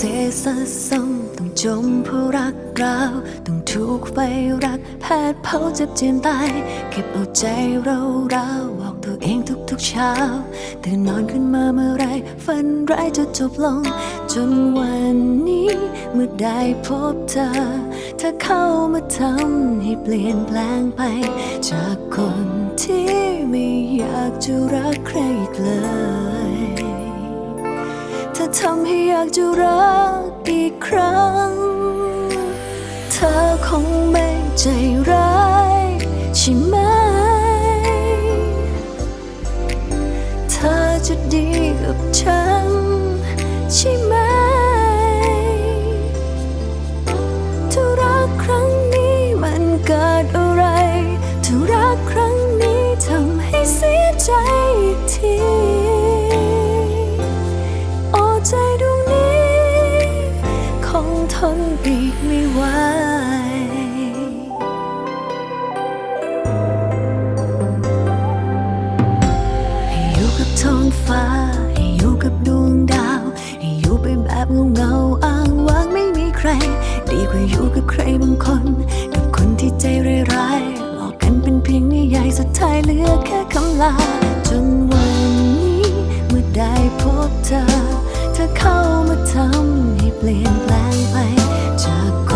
สะสมต้องจมเพราะรักเราต้องถูกไฟรักแผดเผาเจ็บเจียนตายเก็บเอาใจเราเราบอกตัวเองทุกๆเช้าตื่นนอนขึ้นมาเมื่อไรฝันร้ายจะจบลง จนวันนี้เมื่อได้พบเธอเธอเข้ามาทำให้เปลี่ยนแปลงไป จากคนที่ไม่อยากจะรักใครอีกเลย ทำให้อยากจะรักอีกครั้ง เธอคงไม่ใจร้ายใช่ไหม เธอจะดีกับฉัน ทนอีกไม่ไหวให้อยู่กับท้องฟ้า ให้อยู่กับดวงดาว ให้อยู่ไปแบบเงาเงาๆอ้างว้างไม่มีใคร ดีกว่าอยู่กับใครบางคน กับคนที่ใจร้ายๆหลอกกันเป็นเพียงนิยายสุดท้ายเหลือแค่คำลา จนวันนี้เมื่อได้พบเธอ เธอเข้ามาทำให้เปลี่ยนแปลงไปจาก